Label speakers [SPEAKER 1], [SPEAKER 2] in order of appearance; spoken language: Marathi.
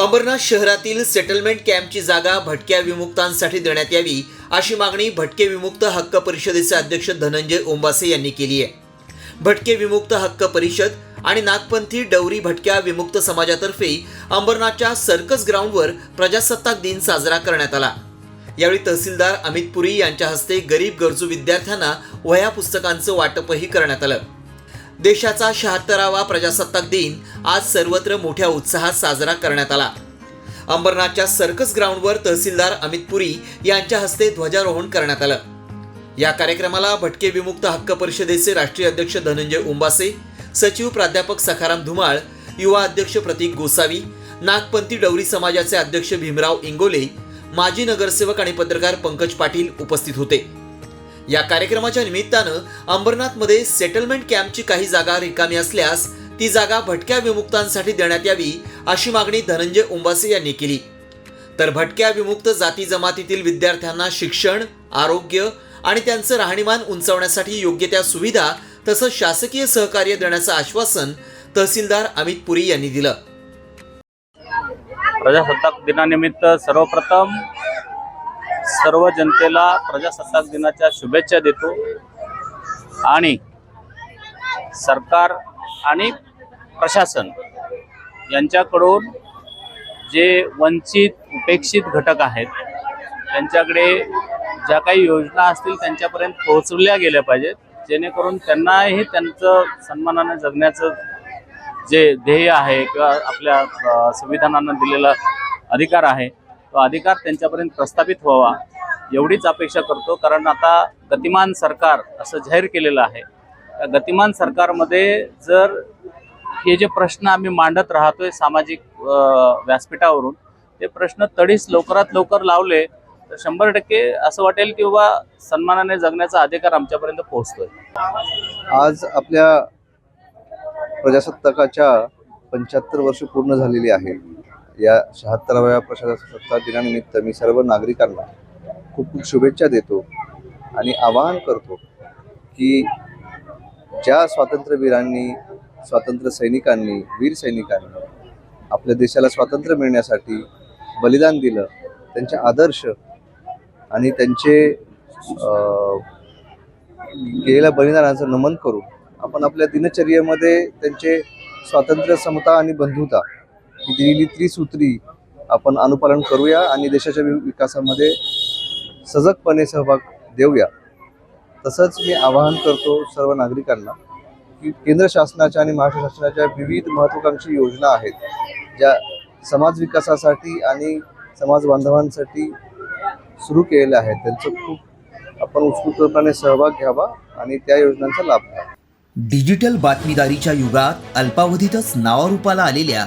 [SPEAKER 1] अंबरनाथ शहरातील सेटलमेंट कॅम्पची जागा भटक्या विमुक्तांसाठी देण्यात यावी अशी मागणी भटके विमुक्त हक्क परिषदेचे अध्यक्ष धनंजय ओंबासे यांनी केली आहे. भटके विमुक्त हक्क परिषद आणि नागपंथी डवरी भटक्या विमुक्त समाजातर्फे अंबरनाथच्या सर्कस ग्राउंडवर प्रजासत्ताक दिन साजरा करण्यात आला. यावेळी तहसीलदार अमित पुरी यांच्या हस्ते गरीब गरजू विद्यार्थ्यांना वह्या पुस्तकांचं वाटपही करण्यात आलं. देशाचा शहात्तरावा प्रजासत्ताक दिन आज सर्वत्र मोठ्या उत्साहात साजरा करण्यात आला. अंबरनाथच्या सर्कस ग्राउंडवर तहसीलदार अमित पुरी यांच्या हस्ते ध्वजारोहण करण्यात आलं. या कार्यक्रमाला भटके विमुक्त हक्क परिषदेचे राष्ट्रीय अध्यक्ष धनंजय उंबासे सचिव प्राध्यापक सखाराम धुमाळ युवा अध्यक्ष प्रतीक गोसावी नागपंथी डवरी समाजाचे अध्यक्ष भीमराव इंगोले माजी नगरसेवक आणि पत्रकार पंकज पाटील उपस्थित होते. या कार्यक्रमाच्या निमित्तानं अंबरनाथमध्ये सेटलमेंट कॅम्पची काही जागा रिकामी असल्यास ती जागा भटक्या विमुक्तांसाठी देण्यात यावी अशी मागणी धनंजय उंबासे यांनी केली. तर भटक्या विमुक्त जाती जमातीतील विद्यार्थ्यांना शिक्षण आरोग्य आणि त्यांचं राहणीमान उंचावण्यासाठी योग्य त्या सुविधा तसंच शासकीय सहकार्य देण्याचं आश्वासन तहसीलदार अमित पुरी यांनी दिलं.
[SPEAKER 2] प्रजासत्ताक दिनानिमित्त सर्वप्रथम सर्व जनतेला प्रजासत्ताक दिनाच्या शुभेच्छा देतो. आणि सरकार आणि प्रशासन यांच्याकडून जे वंचित उपेक्षित घटक आहेत त्यांच्याकडे ज्या काही योजना असतील त्यांच्यापर्यंत पोहोचवल्या गेल्या पाहिजेत. जेणेकरून त्यांनाही त्यांचं सन्मानाने जगण्याचं जे ध्येय आहे किंवा आपल्या संविधानानं दिलेला अधिकार आहे तो अधिकार त्यांच्यापर्यंत प्रस्थापित व्हावा एवढीच अपेक्षा करतो. कारण आता गतिमान सरकार असं जाहीर केलेलं आहे. त्या गतिमान सरकारमध्ये जर हे जे प्रश्न आम्ही मांडत राहतोय सामाजिक व्यासपीठावरून ते प्रश्न तडीस लवकरात लवकर लावले तर शंभर टक्के असं वाटेल की बाबा सन्मानाने जगण्याचा अधिकार आमच्यापर्यंत पोहोचतोय.
[SPEAKER 3] आज आपल्या प्रजासत्ताकाच्या पंच्याहत्तर वर्ष पूर्ण झालेली आहे. या शहात्तराव्या प्रशासनसत्ता दिनानिमित्त मी सर्व नागरिकांना खूप खूप शुभेच्छा देतो आणि आवाहन करतो की ज्या स्वातंत्र्यवीरांनी स्वातंत्र्य सैनिकांनी वीर सैनिकांनी आपल्या देशाला स्वातंत्र्य मिळण्यासाठी बलिदान दिलं त्यांचे आदर्श आणि त्यांचे अं, केलेल्या बलिदानाचं नमन करून आपण आपल्या दिनचर्येमध्ये त्यांचे स्वातंत्र्य समता आणि बंधुता ही दिलेली त्रिसूत्री आपण अनुपालन करूया आणि देशाच्या विकासामध्ये सजगपणे सहभाग देऊया. तसंच मी आवाहन करतो सर्व नागरिकांना की केंद्र शासनाच्या आणि महाराष्ट्र शासनाच्या विविध महत्त्वाकांक्षी योजना आहेत ज्या समाज विकासासाठी आणि समाज बांधवांसाठी सुरू केलेल्या आहेत. त्यांचं खूप आपण उत्स्फूर्तपणे सहभाग घ्यावा आणि त्या योजनांचा लाभ घ्यावा.
[SPEAKER 4] डिजिटल बातमीदारीच्या युगात अल्पावधीतच नावारूपाला आलेल्या